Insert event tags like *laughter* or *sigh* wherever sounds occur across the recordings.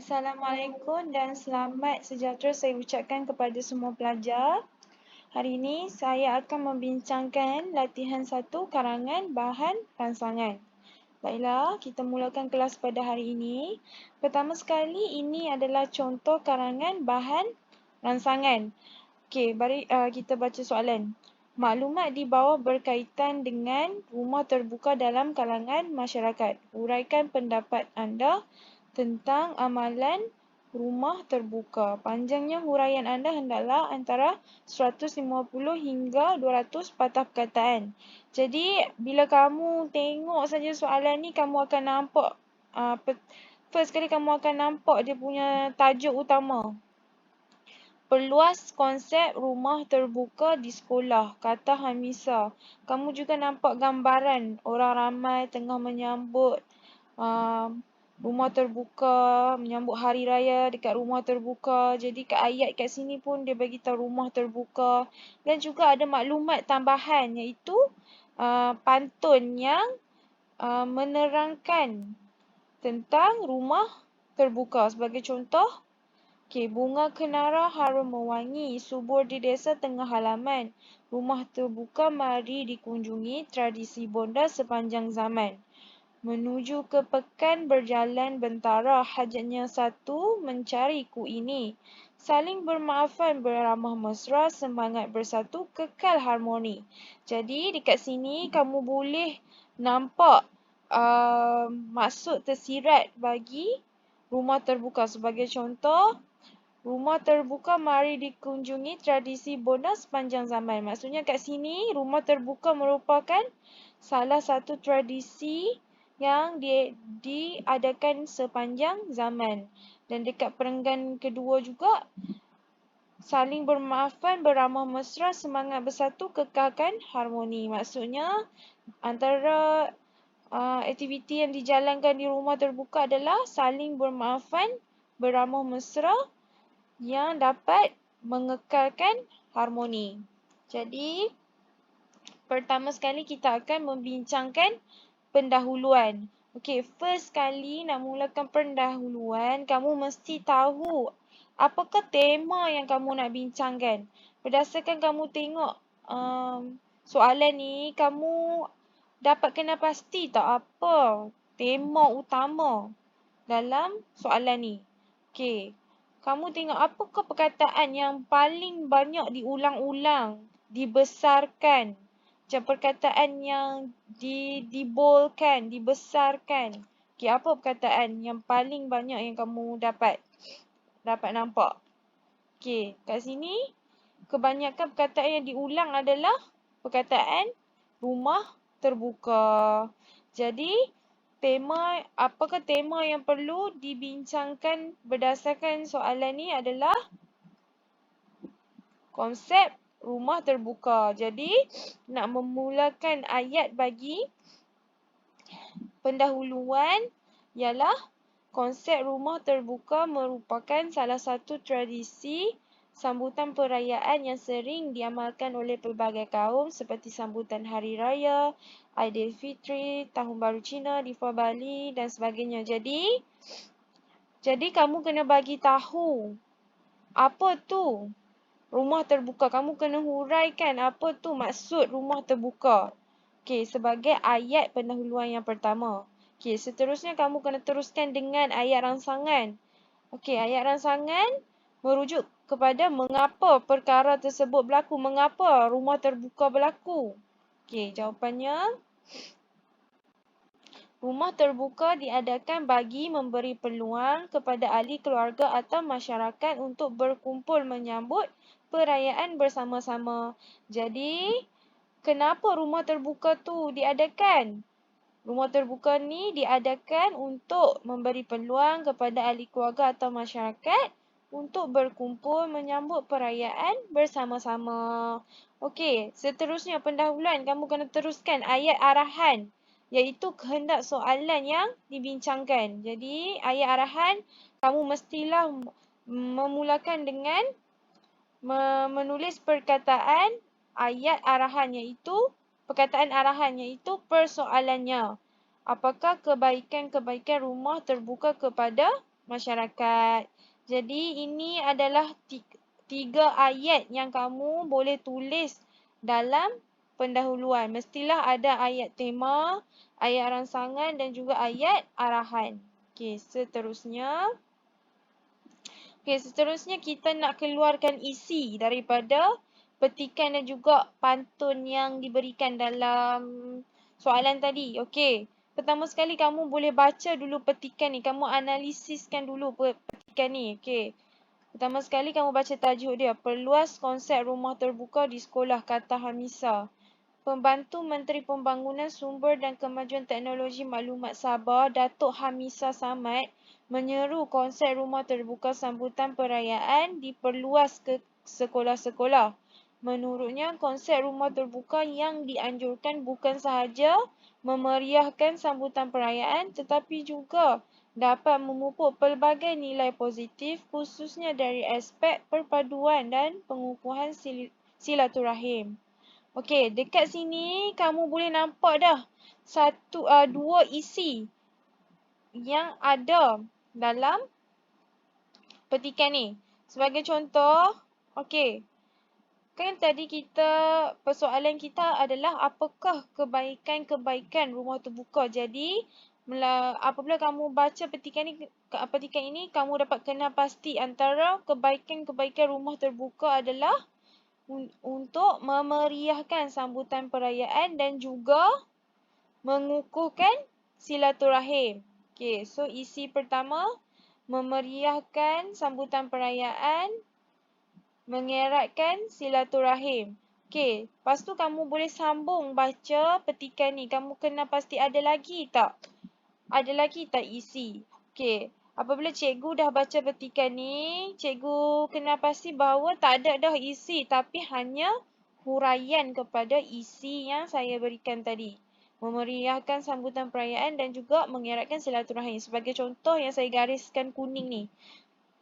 Assalamualaikum dan selamat sejahtera saya ucapkan kepada semua pelajar. Hari ini saya akan membincangkan latihan satu karangan bahan rangsangan. Baiklah, kita mulakan kelas pada hari ini. Pertama sekali, ini adalah contoh karangan bahan rangsangan. Okey, mari uh, kita baca soalan. Maklumat di bawah berkaitan dengan rumah terbuka dalam kalangan masyarakat. Uraikan pendapat anda tentang amalan rumah terbuka. Panjangnya huraian anda hendaklah antara 150 hingga 200 patah perkataan. Jadi, bila kamu tengok saja soalan ni, kamu akan nampak, uh, first kali kamu akan nampak dia punya tajuk utama. Perluas konsep rumah terbuka di sekolah, kata Hamisa. Kamu juga nampak gambaran orang ramai tengah menyambut uh, rumah terbuka, menyambut hari raya dekat rumah terbuka. Jadi kat ayat kat sini pun dia bagi tahu rumah terbuka. Dan juga ada maklumat tambahan iaitu uh, pantun yang uh, menerangkan tentang rumah terbuka. Sebagai contoh, okay, bunga kenara harum mewangi, subur di desa tengah halaman. Rumah terbuka mari dikunjungi, tradisi bonda sepanjang zaman. Menuju ke pekan berjalan bentara, hajatnya satu mencari ku ini. Saling bermaafan, beramah mesra, semangat bersatu, kekal harmoni. Jadi dekat sini kamu boleh nampak uh, maksud tersirat bagi rumah terbuka. Sebagai contoh, rumah terbuka mari dikunjungi tradisi bonda sepanjang zaman. Maksudnya kat sini rumah terbuka merupakan salah satu tradisi yang di, diadakan sepanjang zaman. Dan dekat perenggan kedua juga, saling bermaafan, beramah mesra, semangat bersatu, kekalkan harmoni. Maksudnya, antara uh, aktiviti yang dijalankan di rumah terbuka adalah saling bermaafan, beramah mesra yang dapat mengekalkan harmoni. Jadi, pertama sekali kita akan membincangkan pendahuluan. Okey, first kali nak mulakan pendahuluan, kamu mesti tahu apakah tema yang kamu nak bincangkan. Berdasarkan kamu tengok um, soalan ni, kamu dapat kenal pasti tak apa tema utama dalam soalan ni. Okey, kamu tengok apakah perkataan yang paling banyak diulang-ulang, dibesarkan, macam perkataan yang di dibolkan, dibesarkan. Okey, apa perkataan yang paling banyak yang kamu dapat dapat nampak? Okey, kat sini kebanyakan perkataan yang diulang adalah perkataan rumah terbuka. Jadi, tema apakah tema yang perlu dibincangkan berdasarkan soalan ni adalah konsep rumah terbuka. Jadi, nak memulakan ayat bagi pendahuluan ialah konsep rumah terbuka merupakan salah satu tradisi sambutan perayaan yang sering diamalkan oleh pelbagai kaum seperti sambutan Hari Raya, Aidilfitri, Tahun Baru Cina, Diva Bali dan sebagainya. Jadi, jadi kamu kena bagi tahu apa tu rumah terbuka. Kamu kena huraikan apa tu maksud rumah terbuka. Okey, sebagai ayat pendahuluan yang pertama. Okey, seterusnya kamu kena teruskan dengan ayat rangsangan. Okey, ayat rangsangan merujuk kepada mengapa perkara tersebut berlaku. Mengapa rumah terbuka berlaku. Okey, jawapannya. Rumah terbuka diadakan bagi memberi peluang kepada ahli keluarga atau masyarakat untuk berkumpul menyambut perayaan bersama-sama. Jadi, kenapa rumah terbuka tu diadakan? Rumah terbuka ni diadakan untuk memberi peluang kepada ahli keluarga atau masyarakat untuk berkumpul menyambut perayaan bersama-sama. Okey, seterusnya pendahuluan kamu kena teruskan ayat arahan iaitu kehendak soalan yang dibincangkan. Jadi, ayat arahan kamu mestilah memulakan dengan menulis perkataan ayat arahan iaitu perkataan arahan iaitu persoalannya. Apakah kebaikan-kebaikan rumah terbuka kepada masyarakat. Jadi ini adalah tiga ayat yang kamu boleh tulis dalam pendahuluan. Mestilah ada ayat tema, ayat rangsangan dan juga ayat arahan. Okey, seterusnya. Okey, seterusnya kita nak keluarkan isi daripada petikan dan juga pantun yang diberikan dalam soalan tadi. Okey. Pertama sekali kamu boleh baca dulu petikan ni. Kamu analisiskan dulu petikan ni. Okey. Pertama sekali kamu baca tajuk dia. Perluas konsep rumah terbuka di sekolah kata Hamisa. Pembantu Menteri Pembangunan Sumber dan Kemajuan Teknologi Maklumat Sabah, Datuk Hamisa Samad menyeru konsep rumah terbuka sambutan perayaan diperluas ke sekolah-sekolah. Menurutnya, konsep rumah terbuka yang dianjurkan bukan sahaja memeriahkan sambutan perayaan tetapi juga dapat memupuk pelbagai nilai positif khususnya dari aspek perpaduan dan pengukuhan silaturahim. Okey, dekat sini kamu boleh nampak dah satu uh, dua isi yang ada dalam petikan ni. Sebagai contoh, okey, Kan tadi kita, persoalan kita adalah apakah kebaikan-kebaikan rumah terbuka. Jadi, apabila kamu baca petikan ini, petikan ini, kamu dapat kenal pasti antara kebaikan-kebaikan rumah terbuka adalah untuk memeriahkan sambutan perayaan dan juga mengukuhkan silaturahim. Okay, so isi pertama, memeriahkan sambutan perayaan mengeratkan silaturahim. Okey, lepas tu kamu boleh sambung baca petikan ni. Kamu kena pasti ada lagi tak? Ada lagi tak isi? Okey, apabila cikgu dah baca petikan ni, cikgu kena pasti bahawa tak ada dah isi tapi hanya huraian kepada isi yang saya berikan tadi. Memeriahkan sambutan perayaan dan juga mengeratkan silaturahim. Sebagai contoh yang saya gariskan kuning ni.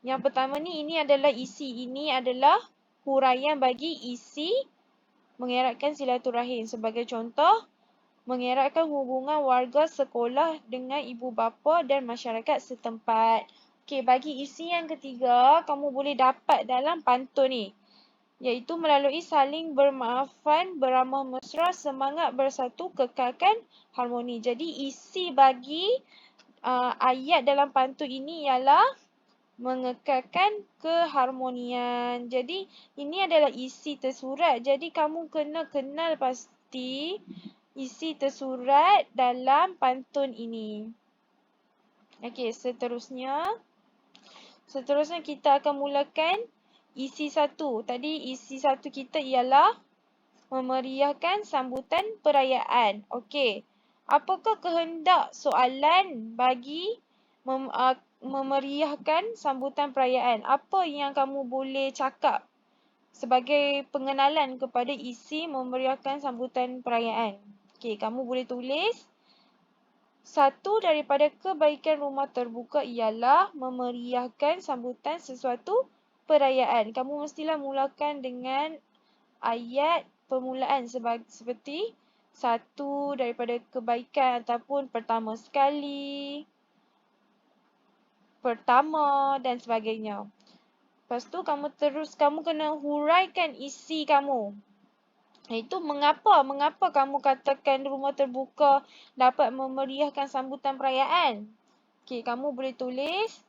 Yang pertama ni, ini adalah isi. Ini adalah huraian bagi isi mengeratkan silaturahim. Sebagai contoh, mengeratkan hubungan warga sekolah dengan ibu bapa dan masyarakat setempat. Okey, bagi isi yang ketiga, kamu boleh dapat dalam pantun ni. Iaitu melalui saling bermaafan, beramah mesra, semangat bersatu, kekalkan harmoni. Jadi isi bagi uh, ayat dalam pantun ini ialah mengekalkan keharmonian. Jadi ini adalah isi tersurat. Jadi kamu kena kenal pasti isi tersurat dalam pantun ini. Okey, seterusnya. Seterusnya kita akan mulakan isi satu. Tadi isi satu kita ialah memeriahkan sambutan perayaan. Okey. Apakah kehendak soalan bagi mem, uh, memeriahkan sambutan perayaan. Apa yang kamu boleh cakap sebagai pengenalan kepada isi memeriahkan sambutan perayaan? Okey, kamu boleh tulis. Satu daripada kebaikan rumah terbuka ialah memeriahkan sambutan sesuatu perayaan. Kamu mestilah mulakan dengan ayat permulaan seperti satu daripada kebaikan ataupun pertama sekali pertama dan sebagainya. Lepas tu kamu terus, kamu kena huraikan isi kamu. Itu mengapa, mengapa kamu katakan rumah terbuka dapat memeriahkan sambutan perayaan. Okey, kamu boleh tulis.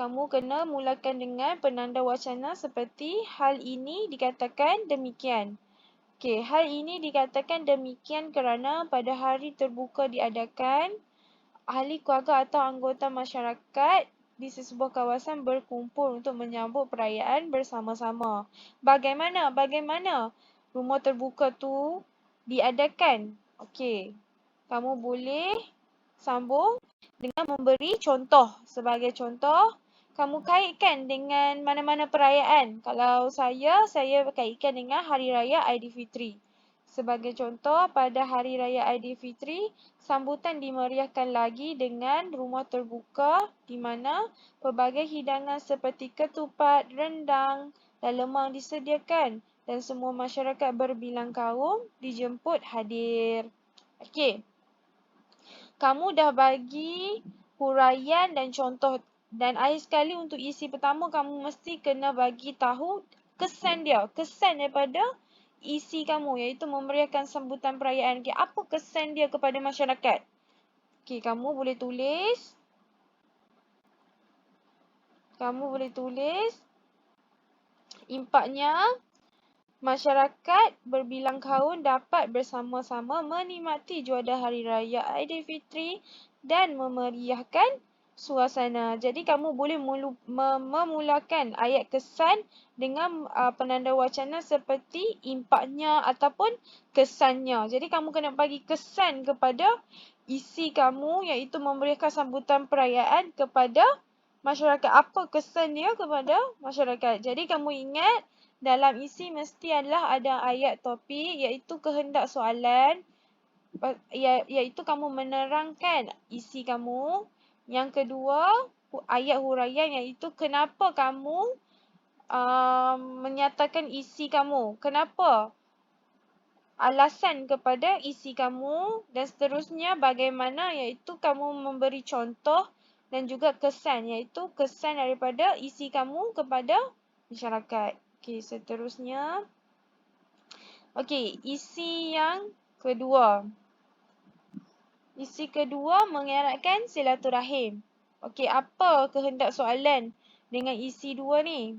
Kamu kena mulakan dengan penanda wacana seperti hal ini dikatakan demikian. Okey, hal ini dikatakan demikian kerana pada hari terbuka diadakan ahli keluarga atau anggota masyarakat di sesebuah kawasan berkumpul untuk menyambut perayaan bersama-sama. Bagaimana? Bagaimana rumah terbuka tu diadakan? Okey. Kamu boleh sambung dengan memberi contoh. Sebagai contoh, kamu kaitkan dengan mana-mana perayaan. Kalau saya, saya kaitkan dengan Hari Raya Aidilfitri. Sebagai contoh, pada Hari Raya Aidilfitri, sambutan dimeriahkan lagi dengan rumah terbuka di mana pelbagai hidangan seperti ketupat, rendang dan lemang disediakan dan semua masyarakat berbilang kaum dijemput hadir. Okey. Kamu dah bagi huraian dan contoh Dan akhir sekali untuk isi pertama kamu mesti kena bagi tahu kesan dia. Kesan daripada isi kamu iaitu memeriahkan sambutan perayaan. Okay, apa kesan dia kepada masyarakat? Okay, kamu boleh tulis. Kamu boleh tulis. Impaknya Masyarakat berbilang kaum dapat bersama-sama menikmati juadah Hari Raya Aidilfitri dan memeriahkan suasana. Jadi kamu boleh mulu, memulakan ayat kesan dengan uh, penanda wacana seperti impaknya ataupun kesannya. Jadi kamu kena bagi kesan kepada isi kamu iaitu memberikan sambutan perayaan kepada masyarakat. Apa kesan dia kepada masyarakat? Jadi kamu ingat dalam isi mesti adalah ada ayat topik iaitu kehendak soalan iaitu kamu menerangkan isi kamu. Yang kedua, ayat huraian iaitu kenapa kamu uh, menyatakan isi kamu. Kenapa? Alasan kepada isi kamu dan seterusnya bagaimana iaitu kamu memberi contoh dan juga kesan iaitu kesan daripada isi kamu kepada masyarakat. Okey, seterusnya. Okey, isi yang kedua. Isi kedua mengeratkan silaturahim. Okey, apa kehendak soalan dengan isi dua ni?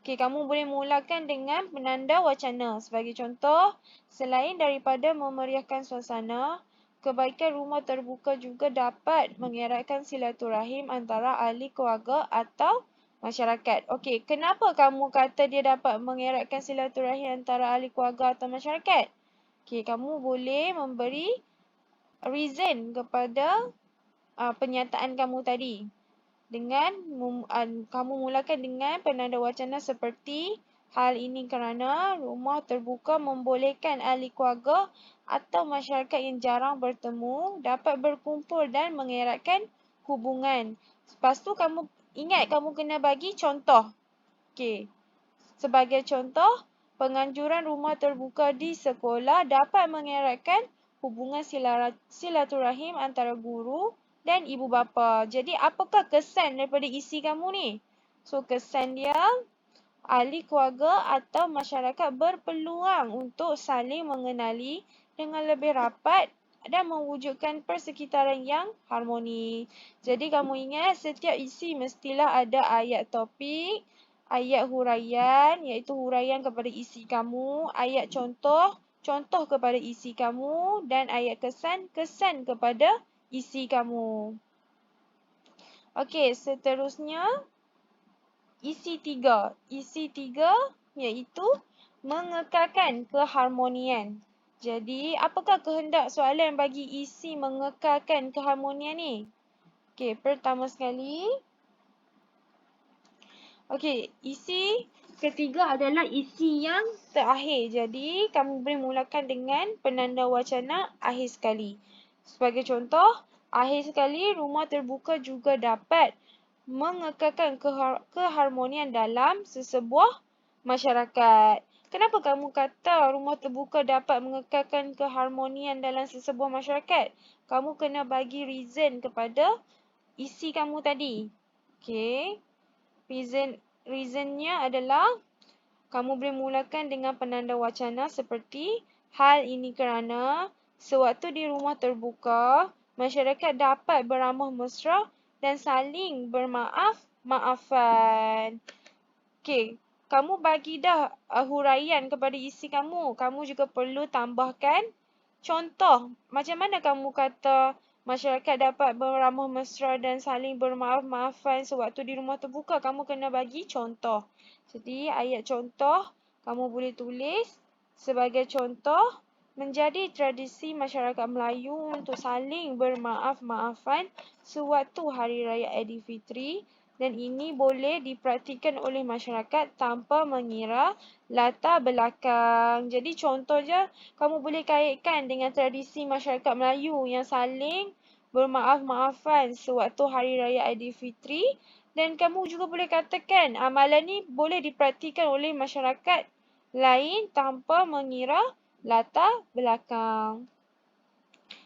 Okey, kamu boleh mulakan dengan penanda wacana. Sebagai contoh, selain daripada memeriahkan suasana, kebaikan rumah terbuka juga dapat mengeratkan silaturahim antara ahli keluarga atau masyarakat. Okey, kenapa kamu kata dia dapat mengeratkan silaturahim antara ahli keluarga atau masyarakat? Okey, kamu boleh memberi reason kepada uh, penyataan kamu tadi. Dengan uh, kamu mulakan dengan penanda wacana seperti hal ini kerana rumah terbuka membolehkan ahli keluarga atau masyarakat yang jarang bertemu dapat berkumpul dan mengeratkan hubungan. Lepas tu kamu Ingat kamu kena bagi contoh. Okey. Sebagai contoh, penganjuran rumah terbuka di sekolah dapat mengeratkan hubungan silaturahim antara guru dan ibu bapa. Jadi apakah kesan daripada isi kamu ni? So kesan dia ahli keluarga atau masyarakat berpeluang untuk saling mengenali dengan lebih rapat dan mewujudkan persekitaran yang harmoni. Jadi kamu ingat setiap isi mestilah ada ayat topik, ayat huraian iaitu huraian kepada isi kamu, ayat contoh, contoh kepada isi kamu dan ayat kesan, kesan kepada isi kamu. Okey, seterusnya isi tiga. Isi tiga iaitu mengekalkan keharmonian. Jadi, apakah kehendak soalan bagi isi mengekalkan keharmonian ni? Okey, pertama sekali. Okey, isi ketiga adalah isi yang terakhir. Jadi, kamu boleh mulakan dengan penanda wacana akhir sekali. Sebagai contoh, akhir sekali rumah terbuka juga dapat mengekalkan keharmonian dalam sesebuah masyarakat. Kenapa kamu kata rumah terbuka dapat mengekalkan keharmonian dalam sesebuah masyarakat? Kamu kena bagi reason kepada isi kamu tadi. Okay. Reason, reasonnya adalah kamu boleh mulakan dengan penanda wacana seperti hal ini kerana sewaktu di rumah terbuka, masyarakat dapat beramah mesra dan saling bermaaf maafan. Okay kamu bagi dah uh, huraian kepada isi kamu. Kamu juga perlu tambahkan contoh. Macam mana kamu kata masyarakat dapat beramah mesra dan saling bermaaf-maafan sewaktu di rumah terbuka. Kamu kena bagi contoh. Jadi ayat contoh kamu boleh tulis sebagai contoh menjadi tradisi masyarakat Melayu untuk saling bermaaf-maafan sewaktu Hari Raya Aidilfitri dan ini boleh dipraktikkan oleh masyarakat tanpa mengira latar belakang. Jadi contoh je, kamu boleh kaitkan dengan tradisi masyarakat Melayu yang saling bermaaf-maafan sewaktu Hari Raya Aidilfitri dan kamu juga boleh katakan amalan ni boleh dipraktikkan oleh masyarakat lain tanpa mengira latar belakang.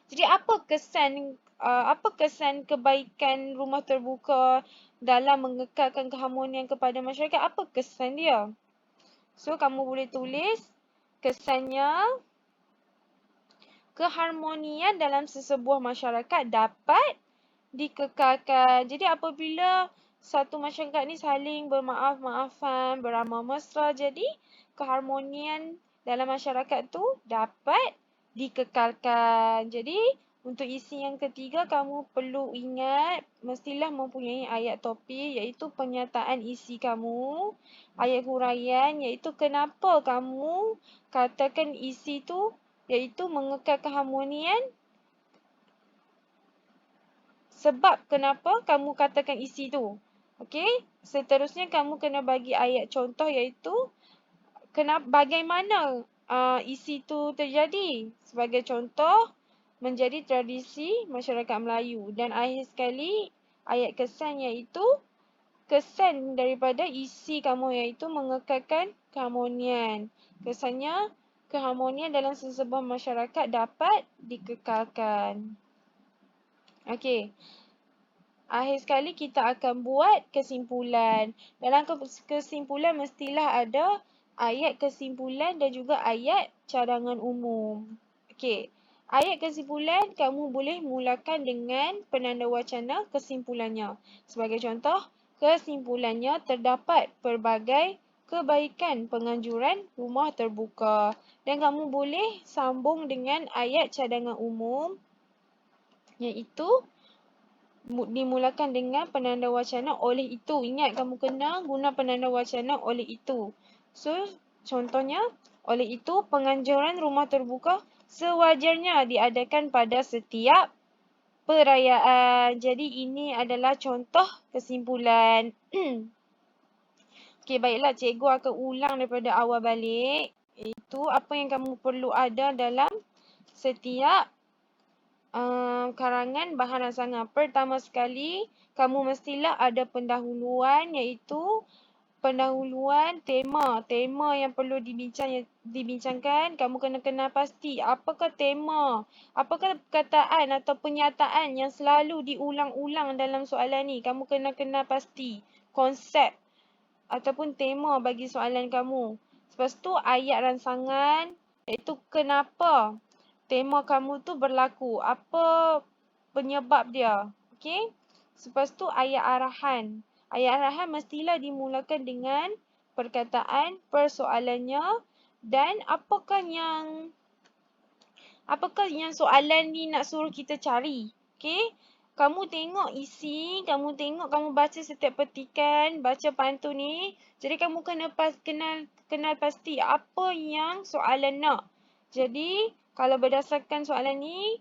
Jadi apa kesan uh, apa kesan kebaikan rumah terbuka dalam mengekalkan keharmonian kepada masyarakat? Apa kesan dia? So, kamu boleh tulis kesannya keharmonian dalam sesebuah masyarakat dapat dikekalkan. Jadi, apabila satu masyarakat ni saling bermaaf-maafan, beramah mesra, jadi keharmonian dalam masyarakat tu dapat dikekalkan. Jadi, untuk isi yang ketiga, kamu perlu ingat mestilah mempunyai ayat topik iaitu penyataan isi kamu. Ayat huraian iaitu kenapa kamu katakan isi tu iaitu mengekal keharmonian. Sebab kenapa kamu katakan isi tu. Okey, seterusnya kamu kena bagi ayat contoh iaitu kenapa, bagaimana uh, isi tu terjadi. Sebagai contoh, menjadi tradisi masyarakat Melayu. Dan akhir sekali, ayat kesan iaitu kesan daripada isi kamu iaitu mengekalkan keharmonian. Kesannya, keharmonian dalam sesebuah masyarakat dapat dikekalkan. Okey. Akhir sekali kita akan buat kesimpulan. Dalam kesimpulan mestilah ada ayat kesimpulan dan juga ayat cadangan umum. Okey. Ayat kesimpulan kamu boleh mulakan dengan penanda wacana kesimpulannya. Sebagai contoh, kesimpulannya terdapat pelbagai kebaikan penganjuran rumah terbuka. Dan kamu boleh sambung dengan ayat cadangan umum iaitu dimulakan dengan penanda wacana oleh itu. Ingat kamu kena guna penanda wacana oleh itu. So, contohnya, oleh itu penganjuran rumah terbuka sewajarnya diadakan pada setiap perayaan. Jadi ini adalah contoh kesimpulan. *clears throat* Okey, baiklah cikgu akan ulang daripada awal balik. Itu apa yang kamu perlu ada dalam setiap uh, karangan bahan ransangan. Pertama sekali, kamu mestilah ada pendahuluan iaitu pendahuluan tema. Tema yang perlu dibincang, dibincangkan, kamu kena kenal pasti apakah tema, apakah perkataan atau penyataan yang selalu diulang-ulang dalam soalan ni. Kamu kena kenal pasti konsep ataupun tema bagi soalan kamu. Lepas tu ayat ransangan iaitu kenapa tema kamu tu berlaku. Apa penyebab dia. Okay. Lepas tu ayat arahan. Ayat arahan mestilah dimulakan dengan perkataan persoalannya dan apakah yang apakah yang soalan ni nak suruh kita cari. Okey? Kamu tengok isi, kamu tengok kamu baca setiap petikan, baca pantun ni. Jadi kamu kena pas, kenal kenal pasti apa yang soalan nak. Jadi kalau berdasarkan soalan ni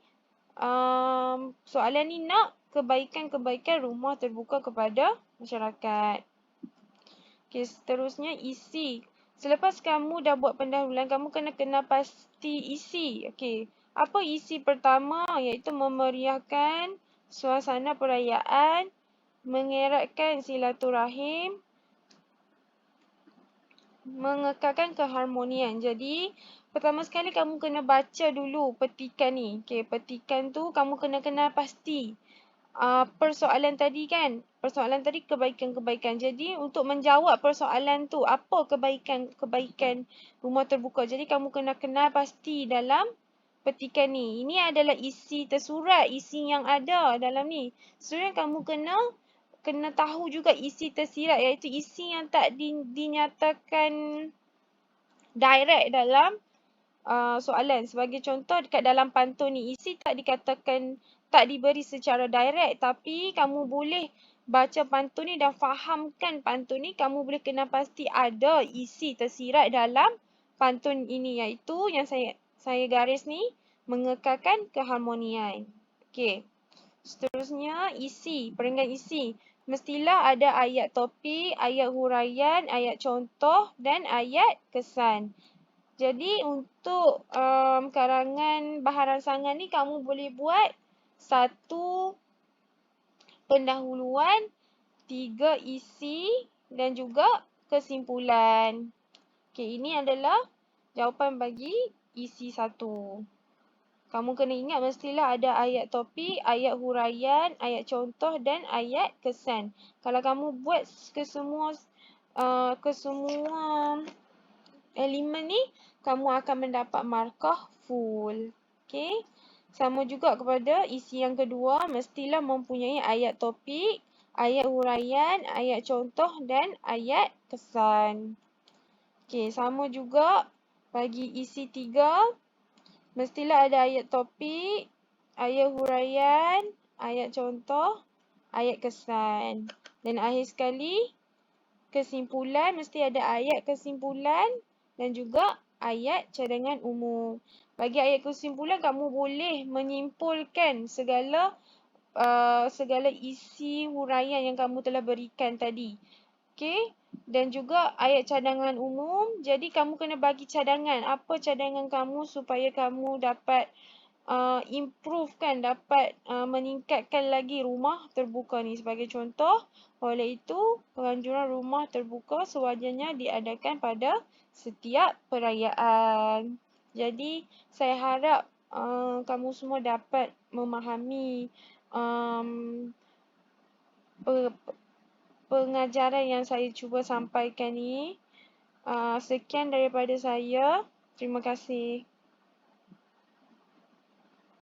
um, soalan ni nak kebaikan-kebaikan rumah terbuka kepada masyarakat. Okey, seterusnya isi. Selepas kamu dah buat pendahuluan, kamu kena kenal pasti isi. Okey, apa isi pertama? Iaitu memeriahkan suasana perayaan, mengeratkan silaturahim, mengekalkan keharmonian. Jadi, pertama sekali kamu kena baca dulu petikan ni. Okey, petikan tu kamu kena kenal pasti uh, persoalan tadi kan. Persoalan tadi kebaikan-kebaikan. Jadi untuk menjawab persoalan tu, apa kebaikan-kebaikan rumah terbuka. Jadi kamu kena kenal pasti dalam petikan ni. Ini adalah isi tersurat, isi yang ada dalam ni. Sebenarnya kamu kena kena tahu juga isi tersirat iaitu isi yang tak di, dinyatakan direct dalam uh, soalan. Sebagai contoh dekat dalam pantun ni, isi tak dikatakan tak diberi secara direct tapi kamu boleh baca pantun ni dan fahamkan pantun ni kamu boleh kena pasti ada isi tersirat dalam pantun ini iaitu yang saya saya garis ni mengekalkan keharmonian. Okey. Seterusnya isi, peringkat isi. Mestilah ada ayat topik, ayat huraian, ayat contoh dan ayat kesan. Jadi untuk um, karangan bahan ransangan ni kamu boleh buat satu pendahuluan, tiga isi dan juga kesimpulan. Okey, ini adalah jawapan bagi isi satu. Kamu kena ingat mestilah ada ayat topik, ayat huraian, ayat contoh dan ayat kesan. Kalau kamu buat ke semua uh, ke semua elemen ni, kamu akan mendapat markah full. Okay. Sama juga kepada isi yang kedua, mestilah mempunyai ayat topik, ayat huraian, ayat contoh dan ayat kesan. Okay, sama juga bagi isi tiga, mestilah ada ayat topik, ayat huraian, ayat contoh, ayat kesan. Dan akhir sekali, kesimpulan mesti ada ayat kesimpulan dan juga ayat cadangan umum. Bagi ayat kesimpulan, kamu boleh menyimpulkan segala uh, segala isi huraian yang kamu telah berikan tadi. Okay? Dan juga ayat cadangan umum. Jadi kamu kena bagi cadangan. Apa cadangan kamu supaya kamu dapat uh, improve kan, dapat uh, meningkatkan lagi rumah terbuka ni. Sebagai contoh, oleh itu penganjuran rumah terbuka sewajarnya diadakan pada setiap perayaan. Jadi saya harap uh, kamu semua dapat memahami um, pengajaran yang saya cuba sampaikan ni. Uh, sekian daripada saya. Terima kasih.